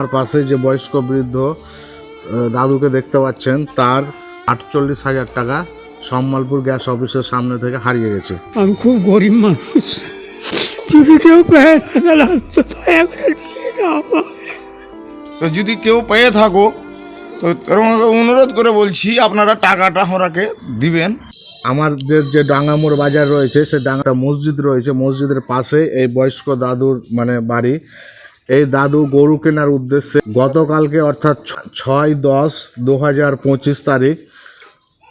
আমার পাশে যে বয়স্ক বৃদ্ধ দাদুকে দেখতে পাচ্ছেন তার আটচল্লিশ হাজার টাকা সম্বলপুর গ্যাস অফিসের সামনে থেকে হারিয়ে গেছে। আমি খুব গরিব মানুষ। যদি কেউ পেয়ে থাকে তো যদি কেউ পেয়ে থাকো তো তোমাকে অনুরোধ করে বলছি আপনারা টাকাটা আমরাকে দিবেন। আমাদের যে ডাঙ্গামোড় বাজার রয়েছে সে ডাঙ্গা মসজিদ রয়েছে। মসজিদের পাশে এই বয়স্ক দাদুর মানে বাড়ি। এই দাদু গরু কেনার উদ্দেশ্যে গতকালকে অর্থাৎ ছয় দশ দু হাজার পঁচিশ তারিখ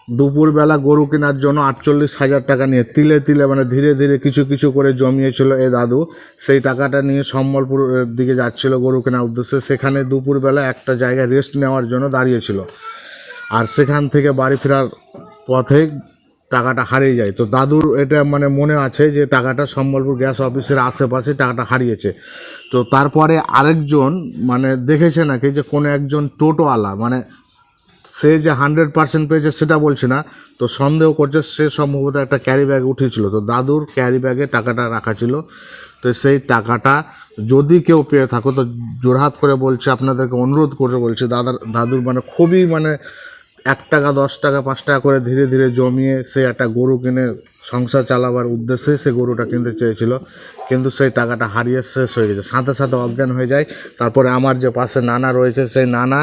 দুপুরবেলা গরু কেনার জন্য আটচল্লিশ হাজার টাকা নিয়ে তিলে তিলে মানে ধীরে ধীরে কিছু কিছু করে জমিয়েছিল এই দাদু। সেই টাকাটা নিয়ে সম্বলপুরের দিকে যাচ্ছিল গরু কেনার উদ্দেশ্যে। সেখানে দুপুরবেলা একটা জায়গায় রেস্ট নেওয়ার জন্য দাঁড়িয়েছিল। আর সেখান থেকে বাড়ি ফেরার পথে টাকাটা হারিয়ে যায়। তো দাদুর এটা মানে মনে আছে যে টাকাটা সম্বলপুর গ্যাস অফিসের আশেপাশে টাকাটা হারিয়েছে। তো তারপরে আরেকজন মানে দেখেছে নাকি যে কোনো একজন টোটোওয়ালা মানে সে যে হান্ড্রেড পার্সেন্ট পেয়েছে সেটা বলছে না, তো সন্দেহ করছে সে সম্ভবত একটা ক্যারি ব্যাগ উঠেছিল তো দাদুর ক্যারি ব্যাগে টাকাটা রাখা ছিল। তো সেই টাকাটা যদি কেউ পেয়ে থাকো, তো জোরহাত করে বলছে, আপনাদেরকে অনুরোধ করে বলছে, দাদার দাদুর মানে খুবই মানে এক টাকা দশ টাকা পাঁচ টাকা করে ধীরে ধীরে জমিয়ে সে একটা গরু কিনে সংসার চালাবার উদ্দেশ্যে সে গরুটা কিনতে চেয়েছিল। কিন্তু সেই টাকাটা হারিয়ে শেষ হয়ে গেছে। সাথে সাথে অজ্ঞান হয়ে যায়। তারপরে আমার যে পাশে নানা রয়েছে সেই নানা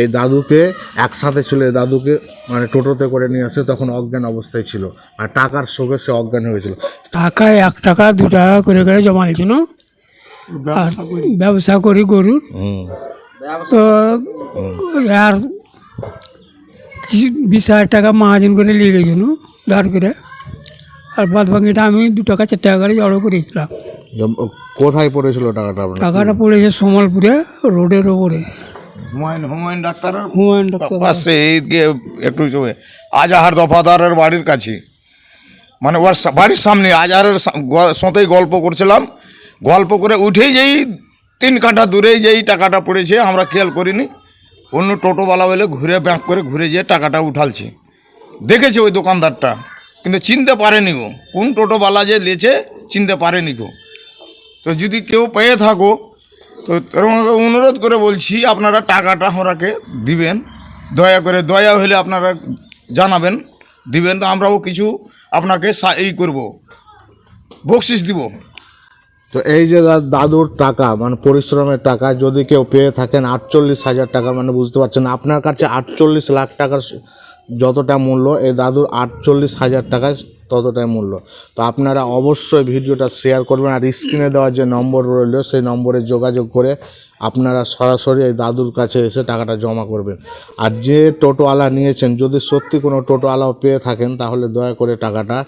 এই দাদুকে একসাথে ছিল এই দাদুকে মানে টোটোতে করে নিয়ে আসে তখন অজ্ঞান অবস্থায় ছিল। আর টাকার শোকে সে অজ্ঞান হয়েছিল টাকা এক টাকা দু টাকা করে করে জমাইছিল আর ব্যবসা করি। গরুর। তো আর কিছু বিশ হাজার টাকা মাহাজন করে নিয়ে গেছিল ধার করে। আর বাদ বাকিটা আমি দু টাকা চার টাকা করে জড়ো করেছিলাম। কোথায় পড়েছিল টাকাটা টাকাটা পড়েছে সম্বলপুরে রোডের ওপরে। হুমায়ুন হুমায়ুন ডাক্তারের? হুমায়ুন ডাক্তার। পাশে একটু আজাহার দফাদারের বাড়ির কাছে। মানে ওর বাড়ির সামনে আজাহারের সাথেই গল্প করছিলাম। গল্প করে উঠেই যেই তিন কাঁটা দূরেই যেই টাকাটা পড়েছে আমরা খেয়াল করিনি। অন্য টোটোওয়ালা বলে ঘুরে ব্যাক করে ঘুরে যেয়ে টাকাটা উঠালছে। দেখেছে ওই দোকানদারটা, কিন্তু চিনতে পারেনি গো কোন টোটোওয়ালা যে লেছে, চিনতে পারেনি গো তো যদি কেউ পেয়ে থাকো, তো তোমাকে অনুরোধ করে বলছি, আপনারা টাকাটা আমরাকে দিবেন। দয়া করে, দয়া হলে আপনারা জানাবেন, দিবেন, তো আমরাও কিছু আপনাকে এই করব, বকশিস দিব। তো এই যে দাদুর টাকা মানে পরিশ্রমের টাকা, যদি কেউ পেয়ে থাকেন আটচল্লিশ হাজার টাকা মানে বুঝতে পারছেন আপনার কাছে আটচল্লিশ লাখ টাকার যতটা মূল্য, এই দাদুর আটচল্লিশ হাজার টাকা ততটাই মূল্য। তো আপনারা অবশ্যই ভিডিওটা শেয়ার করবেন, আর স্ক্রিনে দেওয়ার যে নম্বর রইল, সেই নম্বরে যোগাযোগ করে আপনারা সরাসরি এই দাদুর কাছে এসে টাকাটা জমা করবেন। আর যে টোটোওয়ালা নিয়েছেন, যদি সত্যি কোনো টোটোওয়ালাও পেয়ে থাকেন, তাহলে দয়া করে টাকাটা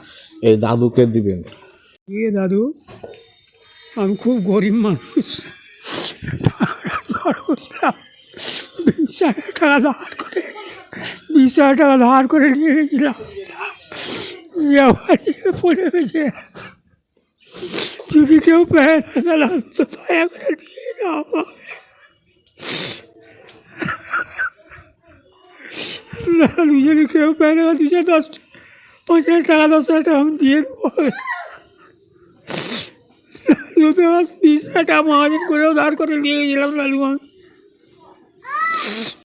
এই দাদুকে দিবেন। দাদু? আমি খুব গরিব মানুষ। টাকাটা করছিলাম বিশ হাজার টাকা ধার করে, বিশ হাজার টাকা ধার করে নিয়ে গেছিলাম আমার পড়ে গেছে। যদি কেউ পেয়ে থাকে, তো দয়া করে দিয়ে দাও দুজনে কেউ পেয়ে থাকে, দুশো দশ হাজার টাকা, দশ হাজার টাকা আমি দিয়ে দেবো। বিশ টাকা মহাজন করেও ধার করে নিয়ে গেছিলাম লালু আমি